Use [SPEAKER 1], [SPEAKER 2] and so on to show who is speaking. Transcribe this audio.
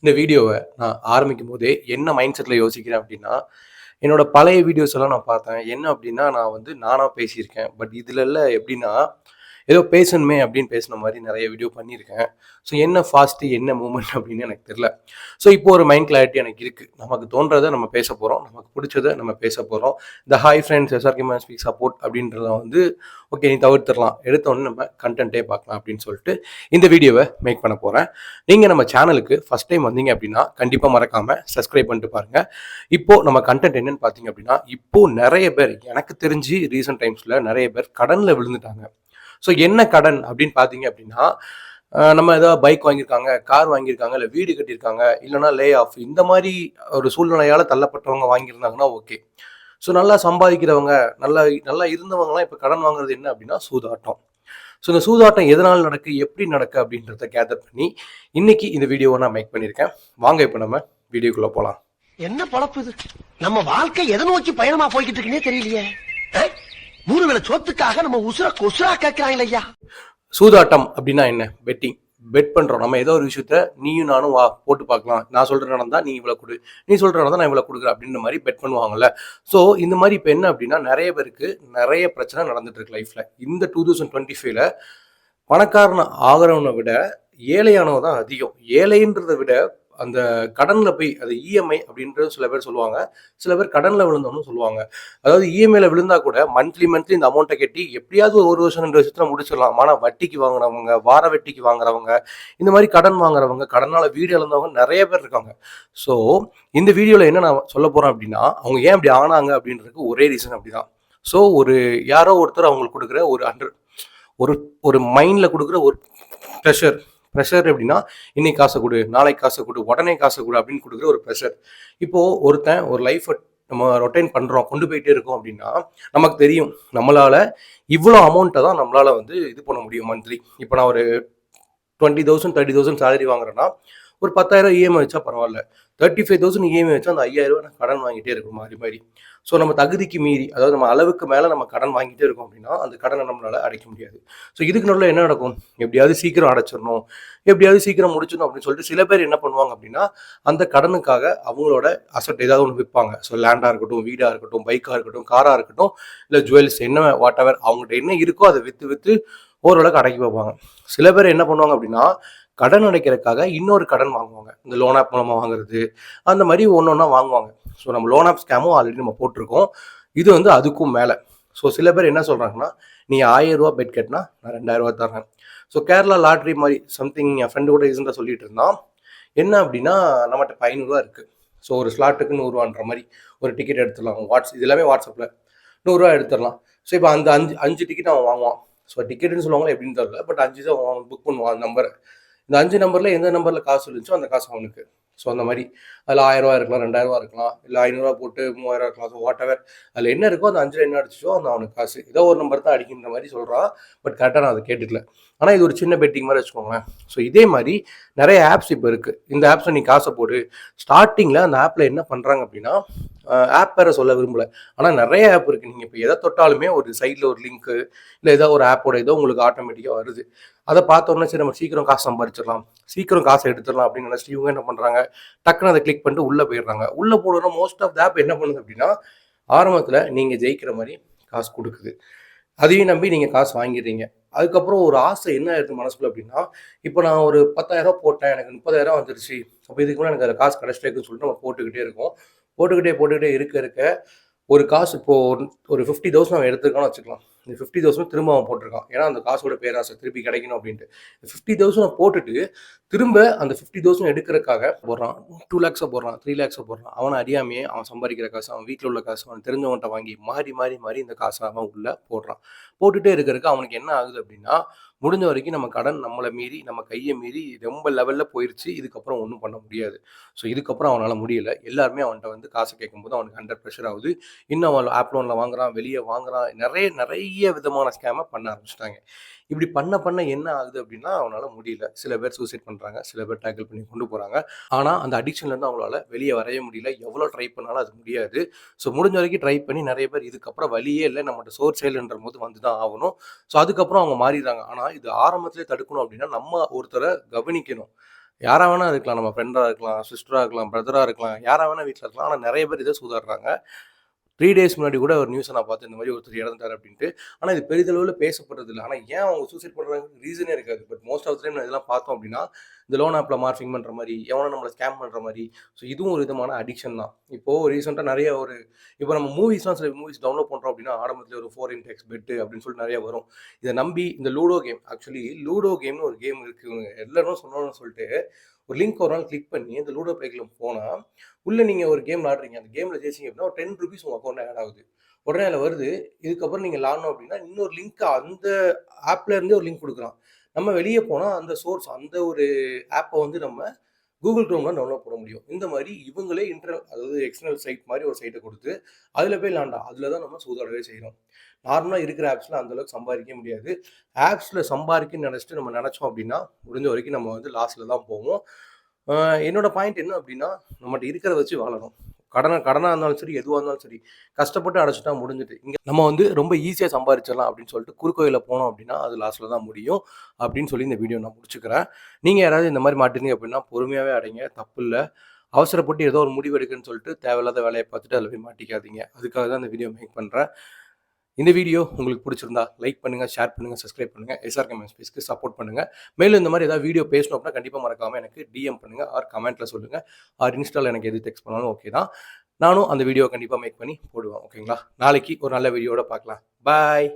[SPEAKER 1] இந்த வீடியோவை நான் ஆரம்பிக்கும் போதே என்ன மைண்ட் செட்டில் யோசிக்கிறேன் அப்படின்னா என்னோட பழைய வீடியோஸ் எல்லாம் நான் பார்த்தேன். என்ன அப்படின்னா நான் வந்து நானாக பேசியிருக்கேன். பட் இதுல எப்படின்னா ஏதோ பேசணுமே அப்படின்னு பேசின மாதிரி நிறைய வீடியோ பண்ணியிருக்கேன். ஸோ என்ன ஃபாஸ்ட்டு என்ன மூமெண்ட் அப்படின்னு எனக்கு தெரியல. ஸோ இப்போ ஒரு மைண்ட் கிளாரிட்டி எனக்கு இருக்குது நமக்கு தோன்றதை நம்ம பேச போகிறோம் நமக்கு பிடிச்சதை நம்ம பேச போகிறோம் இந்த hi friends SRK man speak support அப்படின்றத வந்து ஓகே நீ தவிர்த்துடலாம். எடுத்தோடனே நம்ம கண்டென்ட்டே பார்க்கலாம் அப்படின்னு சொல்லிட்டு இந்த வீடியோவை மேக் பண்ண போகிறேன் நீங்கள் நம்ம சேனலுக்கு ஃபஸ்ட் டைம் வந்தீங்க அப்படின்னா கண்டிப்பாக மறக்காமல் சப்ஸ்கிரைப் பண்ணிட்டு பாருங்கள் இப்போது நம்ம கண்டென்ட் என்னன்னு பார்த்தீங்க அப்படின்னா இப்போது நிறைய பேர் எனக்கு தெரிஞ்சு ரீசெண்ட் டைம்ஸில் நிறைய பேர் கடனில் விழுந்துட்டாங்க. ஸோ என்ன கடன் அப்படின்னு பார்த்தீங்க அப்படின்னா நம்ம ஏதாவது பைக் வாங்கியிருக்காங்க கார் வாங்கியிருக்காங்க இல்லை வீடு கட்டியிருக்காங்க இல்லைனா லே ஆஃப் இந்த மாதிரி ஒரு சூழ்நிலையால் தள்ளப்பட்டவங்க வாங்கியிருந்தாங்கன்னா ஓகே ஸோ நல்லா சம்பாதிக்கிறவங்க நல்லா நல்லா இருந்தவங்கலாம் இப்போ கடன் வாங்குறது என்ன அப்படின்னா சூதாட்டம். ஸோ இந்த சூதாட்டம் எதனால் நடக்கு எப்படி நடக்கு அப்படின்றத கேதர் பண்ணி இன்னைக்கு இந்த வீடியோவை நான் மேக் பண்ணியிருக்கேன். வாங்க இப்போ நம்ம வீடியோக்குள்ளே போகலாம்
[SPEAKER 2] என்ன பழப்பு இது? நம்ம வாழ்க்கை எதை நோக்கி பயணமா போய்கிட்டு இருக்குன்னே தெரியலையே. மூணு வேலை சோத்துக்காக நம்ம உசுர கொசுரா கேட்கிறாங்களே ஐயா.
[SPEAKER 1] சூதாட்டம் அப்படின்னா என்ன? பெட்டிங் பெட் பண்றோம். நம்ம ஏதோ ஒரு விஷயத்த நீயும் நானும் வா போட்டு பார்க்கலாம். நான் சொல்ற நடந்தா நீ இவ்வளவு கொடு. நீ சொல்ற நடந்தா நான் இவ்வளவு கொடுக்குறேன் அப்படின்ற மாதிரி பெட் பண்ணுவாங்கல்ல. ஸோ இந்த மாதிரி இப்போ என்ன அப்படின்னா நிறைய பேருக்கு நிறைய பிரச்சனை நடந்துட்டு இருக்கு லைஃப்ல இந்த டூ தௌசண்ட் டுவெண்ட்டி ஃபைவ்ல பணக்காரன் ஆகிறவனை விட ஏழையானவன் தான் அதிகம். ஏழைன்றதை விட அந்த கடனில் போய் அது இஎம்ஐ அப்படின்றது சில பேர் சொல்லுவாங்க. சில பேர் கடனில் விழுந்தோம்னு சொல்லுவாங்க. அதாவது இஎம்ஐயில் விழுந்தா கூட மந்த்லி மந்த்லி இந்த அமௌண்ட்டை கட்டி எப்படியாவது ஒரு வருஷம் ரெண்டு வருஷத்தில் முடிச்சிடலாம் ஆனால் வட்டிக்கு வாங்குறவங்க வார வட்டிக்கு வாங்குறவங்க இந்த மாதிரி கடன் வாங்குறவங்க கடனால் வீடு இழந்தவங்க நிறைய பேர் இருக்காங்க. ஸோ இந்த வீடியோவில் என்ன நான் சொல்ல போகிறேன் அப்படின்னா அவங்க ஏன் அப்படி ஆனாங்க அப்படின்றதுக்கு ஒரே ரீசன் அப்படிதான். ஸோ ஒரு யாரோ ஒருத்தர் அவங்களுக்கு கொடுக்குற ஒரு ஹண்ட்ரட் ஒரு ஒரு மைண்டில் கொடுக்குற ஒரு ப்ரெஷர் ப்ரெஷர் எப்படின்னா இன்னைக்கு காசை கொடு நாளைக்கு காசை கொடு உடனே காசை கொடு அப்படின்னு கொடுக்குற ஒரு ப்ரெஷர் இப்போது ஒருத்தன் ஒரு லைஃப்பை நம்ம ரொட்டைன் பண்ணுறோம் கொண்டு போயிட்டே இருக்கோம் அப்படின்னா நமக்கு தெரியும் நம்மளால் இவ்வளோ அமௌண்ட்டை தான் நம்மளால் வந்து இது பண்ண முடியும் மந்த்லி இப்போ நான் ஒரு twenty thousand thirty thousand salary வாங்குறேன்னா ஒரு பத்தாயிரம் இஎம்ஐ வச்சா பரவாயில்ல. தேர்ட்டி ஃபைவ் தௌசண்ட் இஎம்ஐ வச்சா அந்த ஐயாயிரம் நான் கடன் வாங்கிட்டே இருக்கும் மாறி மாறி. ஸோ நம்ம தகுதிக்கு மீறி அதாவது நம்ம அளவுக்கு மேலே நம்ம கடன் வாங்கிட்டே இருக்கோம் அப்படின்னா அந்த கடனை நம்மளால் அடைக்க முடியாது. ஸோ இதுக்கு நல்ல என்ன நடக்கும்? எப்படியாவது சீக்கிரம் அடைச்சிடணும் எப்படியாவது சீக்கிரம் முடிச்சிடணும் அப்படின்னு சொல்லிட்டு சில பேர் என்ன பண்ணுவாங்க அப்படின்னா அந்த கடனுக்காக அவங்களோட அசட் ஏதாவது ஒன்று விற்பாங்க ஸோ லேண்டாக இருக்கட்டும் வீடாக இருக்கட்டும் பைக்காக இருக்கட்டும் காராக இருக்கட்டும் இல்லை ஜுவல்ஸ் என்ன வாட் எவர் அவங்கள்ட்ட என்ன இருக்கோ அதை விற்று விற்று ஓரளவுக்கு அடக்கி வைப்பாங்க. சில பேர் என்ன பண்ணுவாங்க அப்படின்னா கடன் அடைக்கிறதுக்காக இன்னொரு கடன் வாங்குவாங்க. இந்த லோன் ஆப் மூலமாக வாங்குறது அந்த மாதிரி ஒன்று ஒன்றா வாங்குவாங்க. ஸோ நம்ம லோன் ஆப் ஸ்கேமும் ஆல்ரெடி நம்ம போட்டிருக்கோம். இது வந்து அதுக்கும் மேலே. ஸோ சில பேர் என்ன சொல்கிறாங்கன்னா நீ ஆயிரம் ரூபா பெட் கட்டினா நான் ரெண்டாயிரம் ரூபா தரேன் ஸோ கேரளா லாட்ரி மாதிரி சம்திங் என் ஃப்ரெண்டு கூட ரீசெண்டாக சொல்லிட்டு இருந்தான். என்ன அப்படின்னா நம்மகிட்ட இப்போ இருக்குது ஸோ ஒரு ஸ்லாட்டுக்கு நூறுரூவான்ற மாதிரி ஒரு டிக்கெட் எடுத்துடலாம். வாட்ஸ் இது எல்லாமே வாட்ஸ்அப்பில் நூறுரூவா எடுத்துடலாம். ஸோ இப்போ அந்த அஞ்சு அஞ்சு டிக்கெட் அவன் வாங்குவான். ஸோ டிக்கெட்டுன்னு சொல்லுவாங்களா எப்படின்னு தெரியல. பட் அஞ்சு தான் புக் பண்ணுவான் அந்த நம்பரை இந்த அஞ்சு நம்பரில் எந்த நம்பரில் காசு இருந்துச்சோ அந்த காசு அவனுக்கு. ஸோ அந்த மாதிரி. அதில் ஆயிரரூவா இருக்கலாம் ரெண்டாயிரரூவா இருக்கலாம் இல்லை ஐநூறுரூவா போட்டு மூவாயிரம் இருக்கலாம். ஸோ வாட் எவர் அதில் என்ன இருக்கோ அந்த அஞ்சில் என்ன அடிச்சோ அந்த அவனுக்கு காசு. ஏதோ ஒரு நம்பர் தான் அடிக்கின்ற மாதிரி சொல்கிறான் பட் கரெக்டாக நான் அதை கேட்டுக்கல. ஆனால் இது ஒரு சின்ன பெட்டிங் மாதிரி வச்சுக்கோங்களேன். ஸோ இதே மாதிரி நிறைய ஆப்ஸ் இப்போ இருக்குது இந்த ஆப்ஸில் நீ காசை போடு. ஸ்டார்டிங்கில் அந்த ஆப்பில் என்ன பண்ணுறாங்க அப்படின்னா ஆப் பேரை சொல்ல விரும்பலை. ஆனால் நிறைய ஆப் இருக்குது நீங்கள் இப்போ எதை தொட்டாலுமே ஒரு சைடில் ஒரு லிங்க்கு இல்லை ஏதோ ஒரு ஆப்போட ஏதோ உங்களுக்கு ஆட்டோமேட்டிக்காக வருது. அதை பார்த்தோன்னே சரி நம்ம சீக்கிரம் காசு சம்பாதிச்சிடலாம் சீக்கிரம் காசை எடுத்துடலாம் அப்படின்னு நினச்சிட்டு இவங்க என்ன பண்ணுறாங்க டக்குன்னு அதை கிளிக் பண்ணிட்டு உள்ளே போயிடுறாங்க. உள்ளே போடுறோன்னா மோஸ்ட் ஆஃப் த ஆப் என்ன பண்ணுது அப்படின்னா ஆரம்பத்தில் நீங்கள் ஜெயிக்கிற மாதிரி காசு கொடுக்குது. அதையும் நம்பி நீங்கள் காசு வாங்கிடுறீங்க. அதுக்கப்புறம் ஒரு ஆசை என்ன ஆயிடுது மனசுக்குள்ள அப்படின்னா இப்போ நான் ஒரு பத்தாயிரம் போட்டேன் எனக்கு முப்பதாயிரம் வந்துருச்சு. அப்போ இதுக்கு மேலே எனக்கு அதில் காசு கிடச்சிட்டே இருக்குன்னு சொல்லிட்டு நம்ம போட்டுக்கிட்டே இருக்கோம். போட்டுக்கிட்டே போட்டுக்கிட்டே இருக்க இருக்க ஒரு காசு இப்போ ஒரு- ஃபிஃப்டி தௌசண்ட் அவன் எடுத்துருக்கோம்னு வச்சுக்கலாம். இந்த ஃபிஃப்டி தௌசண்ட் திரும்ப அவன் போட்டிருக்கான். ஏன்னா அந்த காசோட பேராசை திருப்பி கிடைக்கணும் அப்படின்ட்டு. ஃபிஃப்டி தௌசண்ட் போட்டுட்டு திரும்ப அந்த ஃபிஃப்டி தௌசண்ட் எடுக்கிறக்காக போடுறான். டூ லேக்ஸை போடுறான் த்ரீ லேக்ஸை போடுறான். அவனை அறியாமையே அவன் சம்பாதிக்கிற காசு அவன் வீட்டில் உள்ள காசு அவன் தெரிஞ்சவன்கிட்ட வாங்கி மாறி மாறி மாறி இந்த காசை அவன் உள்ள போடுறான். போட்டுட்டே இருக்கிறதுக்கு அவனுக்கு என்ன ஆகுது அப்படின்னா முடிஞ்ச வரைக்கும் நம்ம கடன் நம்மளை மீறி நம்ம கையை மீறி ரொம்ப லெவலில் போயிடுச்சு இதுக்கப்புறம் ஒன்றும் பண்ண முடியாது. ஸோ இதுக்கப்புறம் அவனால் முடியல. எல்லாருமே அவன்கிட்ட வந்து காசு கேட்கும்போது அவனுக்கு அண்டர் ப்ரெஷர் ஆகுது. இன்னும் அவன் ஆப் லோனில் வாங்குறான் வெளியே வாங்குறான். நிறைய நிறைய விதமான ஸ்கேமை பண்ண ஆரம்பிச்சிட்டாங்க. இப்படி பண்ண பண்ண என்ன ஆகுது அப்படின்னா அவனால முடியல சில பேர் சூசைட் பண்ணுறாங்க சில பேர் டேக்கிள் பண்ணி கொண்டு போகிறாங்க ஆனால் அந்த அடிக்ஷன்லேருந்து அவங்களால வெளியே வரவே முடியல எவ்வளோ ட்ரை பண்ணாலும் அது முடியாது ஸோ முடிஞ்ச வரைக்கும் ட்ரை பண்ணி நிறைய பேர் இதுக்கப்புறம் வழியே இல்லை நம்மகிட்ட சோர் செயல்ன்ற போது வந்து தான் ஆகணும் ஸோ அதுக்கப்புறம் அவங்க மாறிடுறாங்க ஆனால் இது ஆரம்பத்திலே தடுக்கணும் அப்படின்னா நம்ம ஒருத்தரை கவனிக்கணும் யாராக வேணா இருக்கலாம். நம்ம ஃப்ரெண்டாக இருக்கலாம், சிஸ்டராக இருக்கலாம், பிரதராக இருக்கலாம். யாராக வேணா வீட்டில் இருக்கலாம். ஆனால் நிறைய பேர் இதை சூதாடுறாங்க. த்ரீ டேஸ் முன்னாடி கூட ஒரு நியூஸை நான் பார்த்தேன். இந்த மாதிரி ஒருத்தர் இறந்துட்டார் அப்படின்ட்டு ஆனால் இது பெரிதளவில் பேசப்படுறது இல்லை ஆனால் ஏன் அவங்க சூசைட் பண்ணுறாங்க ரீசனே இருக்காது. பட் மோஸ்ட் ஆஃப் டைம் இதெல்லாம் பார்த்தோம் அப்படின்னா இந்த லோன் ஆப்பில் மார்ஃபிங் பண்ணுற மாதிரி எவனோ நம்மளை ஸ்கேம் பண்ணுற மாதிரி ஸோ இதுவும் ஒரு விதமான அடிக்ஷன் தான். இப்போது ரீசெண்டாக நிறைய ஒரு இப்போ நம்ம மூவிஸ்லாம் சில மூவிஸ் டவுன்லோட் பண்ணுறோம் அப்படின்னா ஆரம்பத்தில் ஒரு ஃபோர் இன்டெக்ஸ் பெட்டு அப்படின்னு சொல்லிட்டு நிறைய வரும். இதை நம்பி இந்த லூடோ கேம் ஆக்சுவலி லூடோ கேம்னு ஒரு கேம் இருக்குது இவங்க எல்லாரும் சொல்லிட்டு, ஒரு லிங்க் ஒரு நாள் கிளிக் பண்ணி அந்த லூடோ ப்ளேக்குள்ள போனால் உள்ளே நீங்கள் ஒரு கேம் ஆடுறீங்க அந்த கேமில் ஜெயிச்சிங்க அப்படின்னா ஒரு ₹10 உங்க அக்கவுண்ட்ல ஆட் ஆகுது. உடனே அதில் வருது. இதுக்கப்புறம் நீங்கள் லாடணும் அப்படின்னா இன்னொரு லிங்க் அந்த ஆப்லேருந்தே ஒரு லிங்க் கொடுக்குறான் நம்ம வெளியே போனால் அந்த சோர்ஸ் அந்த ஒரு ஆப்பை வந்து நம்ம கூகுள் Chromeல டவுன்லோட் பண்ண முடியும். இந்த மாதிரி இவங்களே இன்டர்னல் அதாவது எக்ஸ்டர்னல் சைட் மாதிரி ஒரு சைட்டை கொடுத்து அதில் போய் லாண்டா அதில் தான் நம்ம சூதாடவே செய்கிறோம் நார்மலாக இருக்கிற ஆப்ஸில் அந்த அளவுக்கு முடியாது. ஆப்ஸில் சம்பாதிக்கன்னு நினச்சிட்டு நம்ம நினச்சோம் அப்படின்னா முடிஞ்ச வரைக்கும் நம்ம வந்து லாஸில் தான் போவோம். என்னோட பாயிண்ட் என்ன அப்படின்னா நம்மகிட்ட இருக்கிறத வச்சு வாழணும். கடனை கடனாக இருந்தாலும் சரி, எதுவாக இருந்தாலும் சரி. கஷ்டப்பட்டு அடைச்சிட்டா முடிஞ்சுட்டு இங்கே நம்ம வந்து ரொம்ப ஈஸியாக சம்பாரிச்சிடலாம் அப்படின்னு சொல்லிட்டு குறுக்கோயில போனோம் அப்படின்னா அது லாஸ்ட்டில் தான் முடியும். அப்படின்னு சொல்லி இந்த வீடியோ நான் முடிச்சுக்கிறேன். நீங்கள் யாராவது இந்த மாதிரி மாட்டிருந்தீங்க அப்படின்னா பொறுமையாகவே அடைங்க. தப்பில்ல. அவசரப்பட்டு ஏதோ ஒரு முடிவு எடுக்குன்னு சொல்லிட்டு தேவையில்லாத வேலையை பார்த்துட்டு அதில் போய் மாட்டிக்காதீங்க. அதுக்காக தான் இந்த வீடியோ மேக் பண்ணுறேன் இந்த வீடியோ உங்களுக்கு பிடிச்சிருந்தா லைக் பண்ணுங்கள் ஷேர் பண்ணுங்கள் சப்ஸ்கிரைப் பண்ணுங்கள் எஸ்ஆர்கே ஸ்பேஸ்க்கு சப்போர்ட் பண்ணுங்கள் மேலும் இந்த மாதிரி ஏதாவது வீடியோ பேசணும் அப்படின்னா கண்டிப்பாக மறக்காமல் எனக்கு டிஎம் பண்ணுங்கள் ஆர் கமெண்ட்டில் சொல்லுங்கள் ஆர் இன்ஸ்டாவில் எனக்கு எது டெக்ஸ்ட் பண்ணாலும் ஓகே தான். நானும் அந்த வீடியோ கண்டிப்பாக மேக் பண்ணி போடுவேன். ஓகேங்களா? நாளைக்கு ஒரு நல்ல வீடியோட பார்க்கலாம். பாய்.